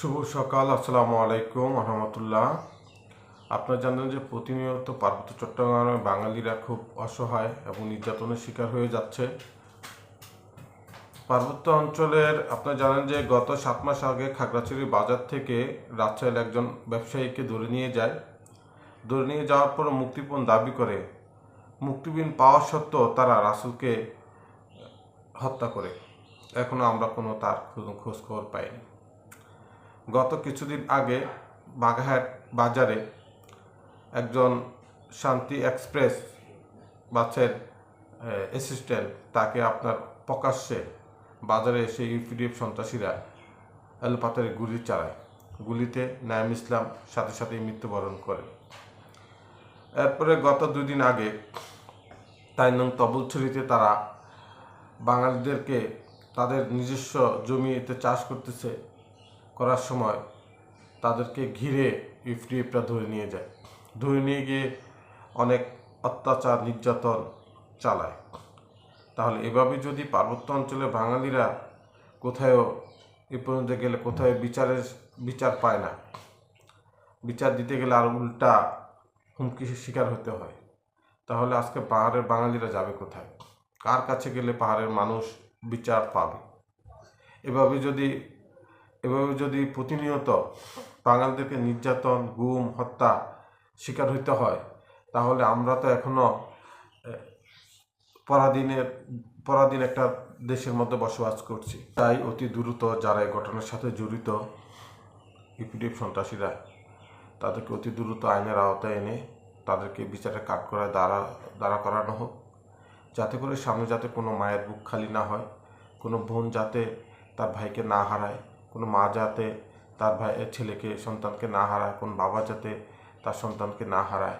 শুভ সকাল, আসসালামু আলাইকুম, রহমতুল্লাহ। আপনারা জানেন যে প্রতিনিয়ত পার্বত্য চট্টগ্রামে বাঙালিরা খুব অসহায় এবং নির্যাতনের শিকার হয়ে যাচ্ছে। পার্বত্য অঞ্চলের, আপনারা জানেন যে গত সাত মাস আগে খাগড়াছড়ি বাজার থেকে রাজশাহীর একজন ব্যবসায়ীকে ধরে নিয়ে যায়। ধরে নিয়ে যাওয়ার পর মুক্তিপণ দাবি করে, মুক্তিপণ পাওয়া সত্ত্বেও তারা রাসুলকে হত্যা করে। এখনও আমরা কোনো তার খোঁজ খবর পাইনি। গত কিছুদিন আগে বাঘাহাট বাজারে একজন শান্তি এক্সপ্রেস বাসের অ্যাসিস্ট্যান্ট তাকে আপনার প্রকাশ্যে বাজারে এসে ইউপিডিএফ সন্ত্রাসীরা এলোপাতারে গুলি চালায়। গুলিতে নাইম ইসলাম সাথে সাথেই মৃত্যুবরণ করে এরপরে গত দুদিন আগে তাই নং তবলছড়িতে তারা বাঙালিদেরকে তাদের নিজস্ব জমিতে চাষ করতেছে। করার সময় তাদেরকে ঘিরে ইফটিএফটা ধরে নিয়ে যায়। ধরে নিয়ে গিয়ে অনেক অত্যাচার, নির্যাতন চালায়। তাহলে এভাবে যদি পার্বত্য অঞ্চলে বাঙালিরা কোথাও এ পর্যন্ত গেলে কোথায় বিচারের, বিচার পায় না, বিচার দিতে গেলে আর উল্টা হুমকির শিকার হতে হয়, তাহলে আজকে পাহাড়ের বাঙালিরা যাবে কোথায়? কার কাছে গেলে পাহাড়ের মানুষ বিচার পাবে? এভাবে যদি এভাবে যদি প্রতিনিয়ত বাঙালিদেরকে নির্যাতন, গুম, হত্যা শিকার হইতে হয়, তাহলে আমরা তো এখনও পরাধীনের, পরাধীন একটা দেশের মধ্যে বসবাস করছি। তাই অতি দ্রুত যারা এই ঘটনার সাথে জড়িত, ইপিডিএফ সন্ত্রাসীরা, তাদেরকে অতি দ্রুত আইনের আওতায় এনে তাদেরকে বিচারে কাট করায় দাঁড়া দাঁড়া করানো হোক। যাতে করে সামনে যাতে কোনো মায়ের বুক খালি না হয়, কোনো বোন যাতে তার ভাইকে না হারায় কোনো মা যাতে তার ভাই ছেলেকে, সন্তানকে না হারায়, কোন বাবা যাতে তার সন্তানকে না হারায়।